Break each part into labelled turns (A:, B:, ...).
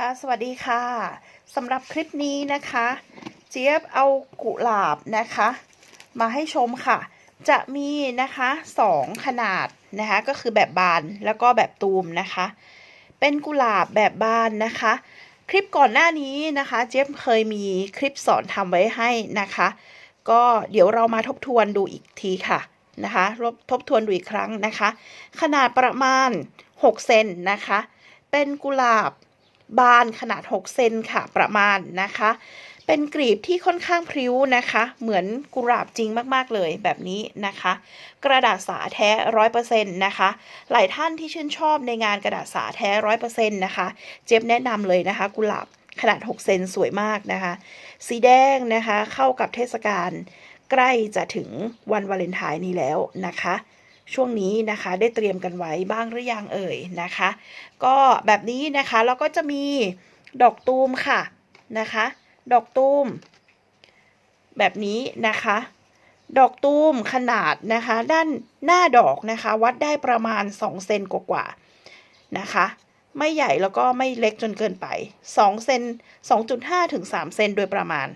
A: คะสวัสดีค่ะสำหรับคลิปนี้นะคะ เจี๊ยบเอากุหลาบนะคะ มาให้ชมค่ะ จะมีนะคะสองขนาดนะคะ ก็คือแบบบานแล้วก็แบบตูมนะคะ เป็นกุหลาบแบบบานนะคะ คลิปก่อนหน้านี้นะคะ เจี๊ยบเคยมีคลิปสอนทำไว้ให้นะคะ ก็เดี๋ยวเรามาทบทวนดูอีกทีค่ะนะคะทบทบทวนดูอีกครั้งนะคะ ขนาดประมาณ 6 เซนนะคะ เป็นกุหลาบ บานขนาด 6 เซนค่ะประมาณนะคะ เป็นกลีบที่ค่อนข้างพริ้วนะคะ เหมือนกุหลาบจริงมากๆเลยแบบนี้นะคะ กระดาษสาแท้ร้อยเปอร์เซ็นต์นะคะ หลายท่านที่ชื่นชอบในงานกระดาษสาแท้ร้อยเปอร์เซ็นต์นะคะ เจ๊บแนะนำเลยนะคะ กุหลาบขนาด 6 เซนสวยมากนะคะ สีแดงนะคะเข้ากับเทศกาลใกล้จะถึงวันวาเลนไทน์นี้แล้วนะคะ ช่วงนี้นะคะได้เตรียมกันไว้บ้างหรือยังเอ่ยนะคะ ก็แบบนี้นะคะแล้วก็จะมีดอกตูมค่ะนะคะ ดอกตูม แบบนี้นะคะ ดอกตูมขนาดนะคะ ด้านหน้าดอกนะคะ วัดได้ประมาณ 2 เซนกว่าๆนะคะ ไม่ใหญ่แล้วก็ไม่เล็กจนเกินไป2เซน2.5 ถึง 3 เซนโดยประมาณ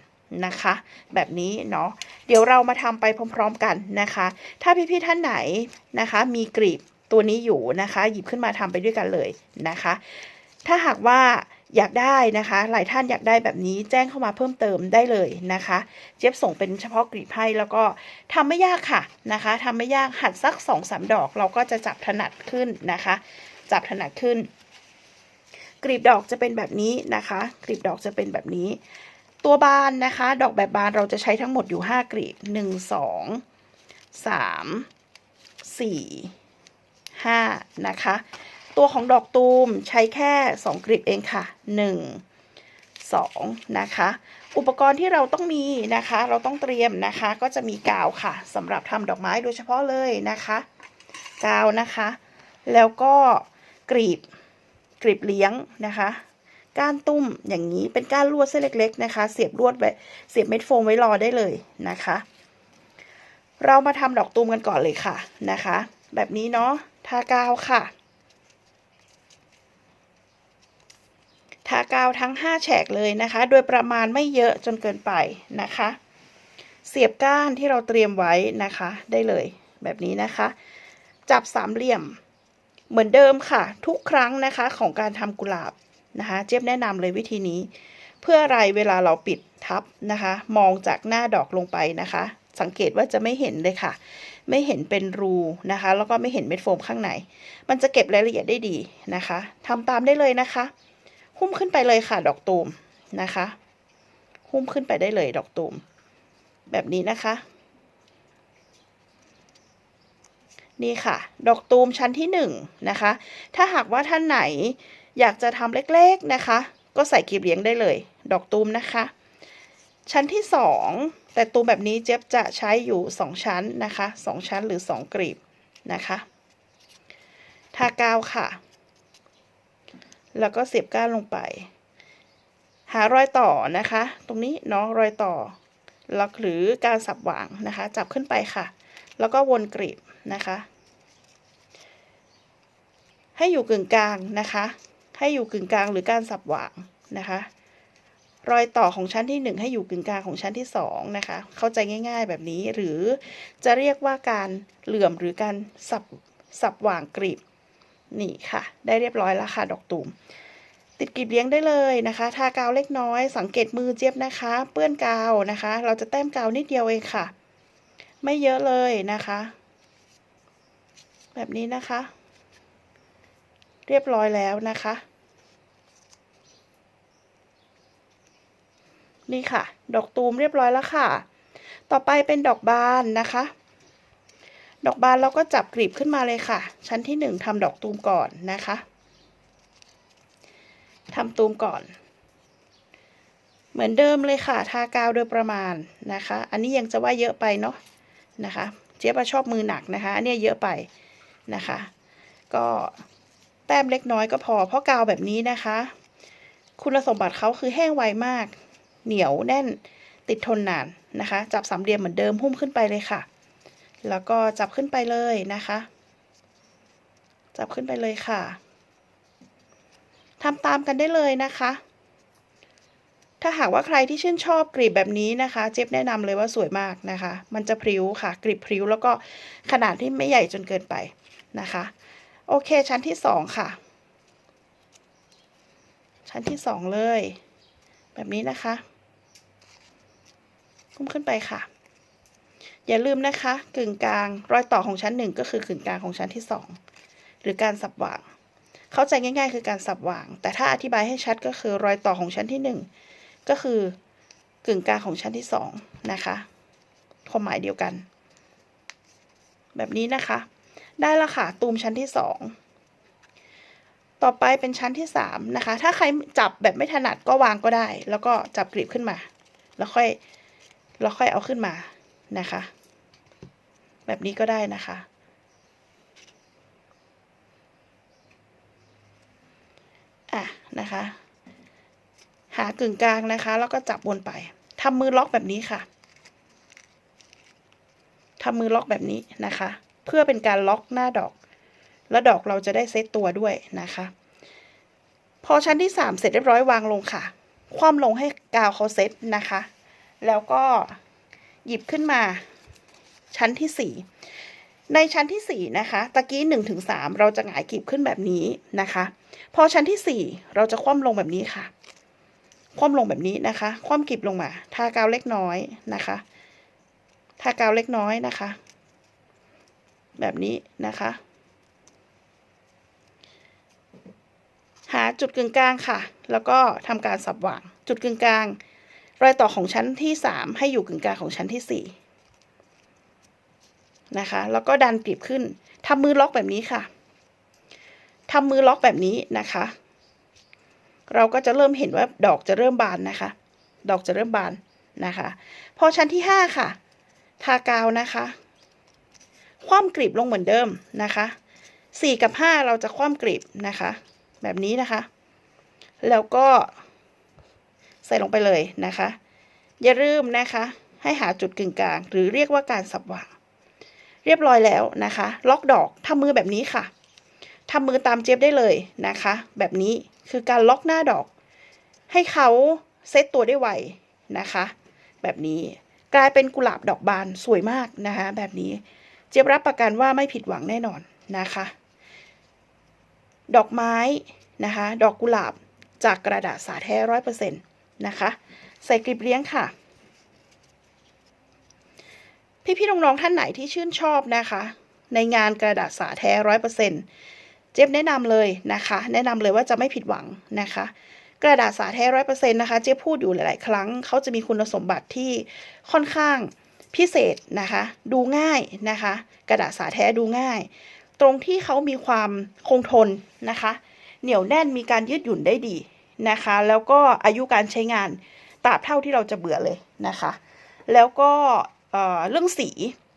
A: นะคะ แบบนี้เนาะเดี๋ยวเรามาทำไปพร้อม ๆกันนะคะ ถ้าพี่ๆท่านไหนนะคะ มีกรีบตัวนี้อยู่นะคะ หยิบขึ้นมาทำไปด้วยกันเลยนะคะ ถ้าหากว่าอยากได้นะคะ หลายท่านอยากได้แบบนี้แจ้งเข้ามาเพิ่มเติมได้เลยนะคะ เจี๊ยบส่งเป็นเฉพาะกรีบให้แล้วก็ทำไม่ยากค่ะนะคะทำไม่ยากหัดสักสองสามดอก เราก็จะจับถนัดขึ้นนะคะ จับถนัดขึ้น กรีบดอกจะเป็นแบบนี้นะคะ กรีบดอกจะเป็นแบบนี้ ตัวบานนะคะ ดอกแบบบานเราจะใช้ทั้งหมดอยู่ 5กรีบ 1 2 3 4 5 นะคะ ตัวของดอกตูมใช้แค่ 2กรีบเองค่ะ 1 2 นะคะ อุปกรณ์ที่เราต้องมีนะคะ เราต้องเตรียมนะคะ ก็จะมีกาวค่ะสำหรับทำดอกไม้โดยเฉพาะเลยนะคะ กาวนะคะ แล้วก็กรีบกรีบเลี้ยงนะคะ ก้านตุ้มอย่างนี้เป็นก้านลวดเส้นเล็ก ๆ นะคะ เสียบลวดไว้เสียบเม็ดโฟมไว้รอได้เลยนะคะ เรามาทำดอกตูมกันก่อนเลยค่ะนะคะ แบบนี้เนาะทากาวค่ะ ทากาวทั้ง 5 แฉกเลยนะคะ โดยประมาณไม่เยอะจนเกินไปนะคะ เสียบก้านที่เราเตรียมไว้นะคะ ได้เลยแบบนี้นะคะ จับสามเหลี่ยมเหมือนเดิมค่ะ ทุกครั้งนะคะของการทำกุหลาบ นะคะเจี๊ยบแนะนำเลยวิธีนี้ เพื่ออะไรเวลาเราปิดทับนะคะ มองจากหน้าดอกลงไปนะคะ สังเกตว่าจะไม่เห็นเลยค่ะ ไม่เห็นเป็นรูนะคะ แล้วก็ไม่เห็นเม็ดโฟมข้างใน มันจะเก็บรายละเอียดได้ดีนะคะทำตามได้เลยนะคะ หุ้มขึ้นไปเลยค่ะดอกตูมนะคะ หุ้มขึ้นไปได้เลยดอกตูม แบบนี้นะคะนี่ค่ะ ดอกตูมชั้นที่หนึ่งนะคะ ถ้าหากว่าท่านไหน อยากจะทำเล็กๆนะคะ ก็ใส่กลีบเลี้ยงได้เลย ดอกตูมนะคะ ชั้นที่สองแต่ตูมแบบนี้เจ๊บจะใช้อยู่สองชั้นนะคะสองชั้นหรือสองกลีบนะคะทากาวค่ะ แล้วก็เสียบก้านลงไป หารอยต่อนะคะ ตรงนี้เนาะรอยต่อแล้วหรือการสับหว่างนะคะ จับขึ้นไปค่ะ แล้วก็วนกรีบนะคะ ให้อยู่กึ่งกลางนะคะ ให้อยู่กึ่งกลางหรือการสับหว่างนะคะ รอยต่อของชั้นที่ 1 ให้อยู่กึ่งกลางของชั้นที่2นะคะ เข้าใจง่าย ๆแบบนี้หรือจะเรียกว่าการเหลื่อมหรือการสับสับหว่างกรีบนี่ค่ะ ได้เรียบร้อยแล้วค่ะดอกตูมติดกลีบเลี้ยงได้เลยนะคะทากาวเล็กน้อยสังเกตมือเจี๊ยบนะคะ เปื้อนกาวนะคะ เราจะแต้มกาวนิดเดียวเองค่ะ ไม่เยอะเลยนะคะ แบบนี้นะคะ เรียบร้อยแล้วนะคะ นี่ค่ะ ดอกตูมเรียบร้อยแล้วค่ะ ต่อไปเป็นดอกบานนะคะ ดอกบานเราก็จับกลีบขึ้นมาเลยค่ะ ชั้นที่หนึ่งทำดอกตูมก่อนนะคะทำตูมก่อน เหมือนเดิมเลยค่ะ ทากาวโดยประมาณนะคะ อันนี้ยังจะว่าเยอะไปเนาะนะคะ เจี๊ยบชอบมือหนักนะคะ อันนี้เยอะไปนะคะ ก็ แต้มเล็กน้อยก็พอ เพราะกาวแบบนี้นะคะ คุณสมบัติเขาคือแห้งไวมาก เหนียวแน่นติดทนนานนะคะ จับสามเหลี่ยมเหมือนเดิมหุ้มขึ้นไปเลยค่ะ แล้วก็จับขึ้นไปเลยนะคะ จับขึ้นไปเลยค่ะทำตามกันได้เลยนะคะ ถ้าหากว่าใครที่ชื่นชอบกรีบแบบนี้นะคะ เจ๊บแนะนำเลยว่าสวยมากนะคะ มันจะพริ้วค่ะ กรีบพริ้วแล้วก็ขนาดที่ไม่ใหญ่จนเกินไปนะคะ โอเค ชั้นที่สองค่ะ ชั้นที่สองเลย แบบนี้นะคะคุ้มขึ้นไปค่ะ อย่าลืมนะคะ กึ่งกลางรอยต่อของชั้นหนึ่งก็คือกึ่งกลางของชั้นที่สองหรือการสับหว่าง เข้าใจง่าย ๆ คือการสับหว่าง แต่ถ้าอธิบายให้ชัดก็คือรอยต่อของชั้นที่หนึ่งก็คือกึ่งกลางของชั้นที่สองนะคะความหมายเดียวกัน แบบนี้นะคะ ได้และค่ะตูมชั้นที่สองต่อไปเป็นชั้นที่สามนะคะ ถ้าใครจับแบบไม่ถนัดก็วางก็ได้ แล้วก็จับกรีบขึ้นมา แล้วค่อยแล้วค่อยเอาขึ้นมานะคะ แบบนี้ก็ได้นะคะ อะนะคะ หากึ่งกลางนะคะ แล้วก็จับวนไปทำมือล็อกแบบนี้ค่ะทำมือล็อกแบบนี้นะคะ เพื่อเป็นการล็อกหน้าดอก แล้วดอกเราจะได้เซตตัวด้วยนะคะ พอชั้นที่สามเสร็จเรียบร้อยวางลงค่ะ คว่ำลงให้กาวเขาเซตนะคะ แล้วก็หยิบขึ้นมา ชั้นที่สี่ในชั้นที่สี่นะคะ ตะกี้หนึ่งถึงสามเราจะหงายกลีบขึ้นแบบนี้นะคะ พอชั้นที่สี่เราจะคว่ำลงแบบนี้ค่ะ คว่ำลงแบบนี้นะคะ คว่ำกลีบลงมา ทากาวเล็กน้อยนะคะ ทากาวเล็กน้อยนะคะ แบบนี้นะคะ หาจุดกึ่งกลางค่ะ แล้วก็ทำการสับหว่าง จุดกึ่งกลาง รอยต่อของชั้นที่สามให้อยู่กึ่งกลางของชั้นที่สี่นะคะ แล้วก็ดันกลีบขึ้นทำมือล็อกแบบนี้ค่ะทำมือล็อกแบบนี้นะคะ เราก็จะเริ่มเห็นว่าดอกจะเริ่มบานนะคะ ดอกจะเริ่มบานนะคะ พอชั้นที่ห้าค่ะ ทากาวนะคะ คว่ำกลีบลงเหมือนเดิมนะคะสี่กับห้าเราจะคว่ำกลีบนะคะ แบบนี้นะคะ แล้วก็ใส่ลงไปเลยนะคะ อย่าลืมนะคะ ให้หาจุดกึ่งกลาง หรือเรียกว่าการสับหว่างเรียบร้อยแล้วนะคะ ล็อกดอกทำมือแบบนี้ค่ะทำมือตามเจ็บได้เลยนะคะ แบบนี้คือการล็อกหน้าดอก ให้เขาเซตตัวได้ไวนะคะ แบบนี้กลายเป็นกุหลาบดอกบานสวยมากนะคะ แบบนี้ จี๊ยบรับประกันว่าไม่ผิดหวังแน่นอนนะคะ ดอกไม้นะคะ ดอกกุหลาบจากกระดาษสาแท้ร้อยเปอร์เซ็นต์นะคะ ใส่กลีบเลี้ยงค่ะ พี่ๆน้องๆท่านไหนที่ชื่นชอบนะคะ ในงานกระดาษสาแท้ร้อยเปอร์เซ็นต์เจ๊บแนะนำเลยนะคะ แนะนำเลยว่าจะไม่ผิดหวังนะคะ กระดาษสาแท้ร้อยเปอร์เซ็นต์นะคะ เจ๊พูดอยู่หลาย ๆ ครั้งเขาจะมีคุณสมบัติที่ค่อนข้าง พิเศษนะคะ ดูง่ายนะคะ กระดาษสาแท้ดูง่าย ตรงที่เขามีความคงทนนะคะ เหนียวแน่นมีการยืดหยุ่นได้ดีนะคะ แล้วก็อายุการใช้งานตราบเท่าที่เราจะเบื่อเลยนะคะ แล้วก็เเรื่องสี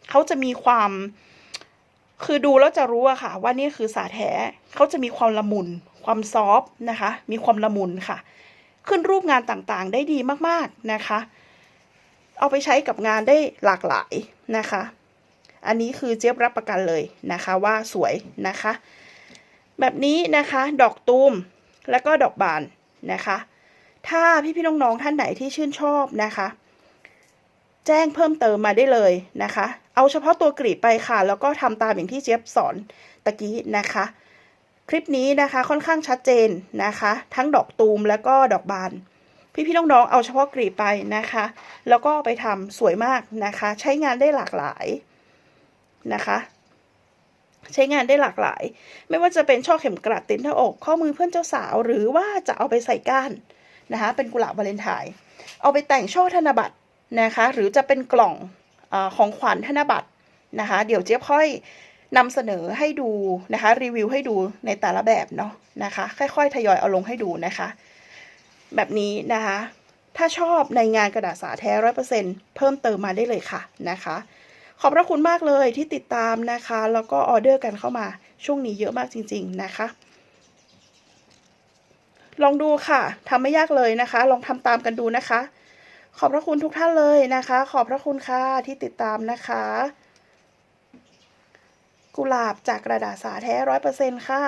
A: เขาจะมีความคือดูแล้วจะรู้อะค่ะ ว่านี่คือสาแท้เขาจะมีความละมุน ความซอฟนะคะ มีความละมุนค่ะ ขึ้นรูปงานต่างๆ ได้ดีมากๆนะคะ เอาไปใช้กับงานได้หลากหลายนะคะ อันนี้คือเจี๊ยบรับประกันเลยนะคะว่าสวยนะคะ แบบนี้นะคะดอกตูมแล้วก็ดอกบานนะคะ ถ้าพี่ๆน้องๆท่านไหนที่ชื่นชอบนะคะ แจ้งเพิ่มเติมมาได้เลยนะคะ เอาเฉพาะตัวกรีบไปค่ะ แล้วก็ทำตามอย่างที่เจี๊ยบสอนตะกี้นะคะคลิปนี้นะคะค่อนข้างชัดเจนนะคะ ทั้งดอกตูมแล้วก็ดอกบาน พี่ๆน้องๆเอาเฉพาะกรีบไปนะคะ แล้วก็ไปทำสวยมากนะคะ ใช้งานได้หลากหลายนะคะ ใช้งานได้หลากหลาย ไม่ว่าจะเป็นช่อเข็มกลัดติดหน้าอก ข้อมือเพื่อนเจ้าสาว หรือว่าจะเอาไปใส่ก้านนะคะ เป็นกุหลาบวาเลนไทน์เอาไปแต่งช่อธนบัตรนะคะ หรือจะเป็นกล่องอของขวัญธนบัตรนะคะ เดี๋ยวเจ๊ค่อยนำเสนอให้ดูนะคะ รีวิวให้ดูในแต่ละแบบเนาะนะคะ ค่อยๆ ทยอยเอาลงให้ดูนะคะ แบบนี้นะคะ ถ้าชอบในงานกระดาษสาแท้ร้อยเปอร์เซ็นเพิ่มเติมมาได้เลยค่ะนะคะ ขอบพระคุณมากเลยที่ติดตามนะคะ แล้วก็ออเดอร์กันเข้ามาช่วงนี้เยอะมากจริง ๆนะคะ ลองดูค่ะทำไม่ยากเลยนะคะ ลองทำตามกันดูนะคะ ขอบพระคุณทุกท่านเลยนะคะ ขอบพระคุณค่ะที่ติดตามนะคะ กุหลาบจากกระดาษสาแท้ร้อยเปอร์เซ็นค่ะ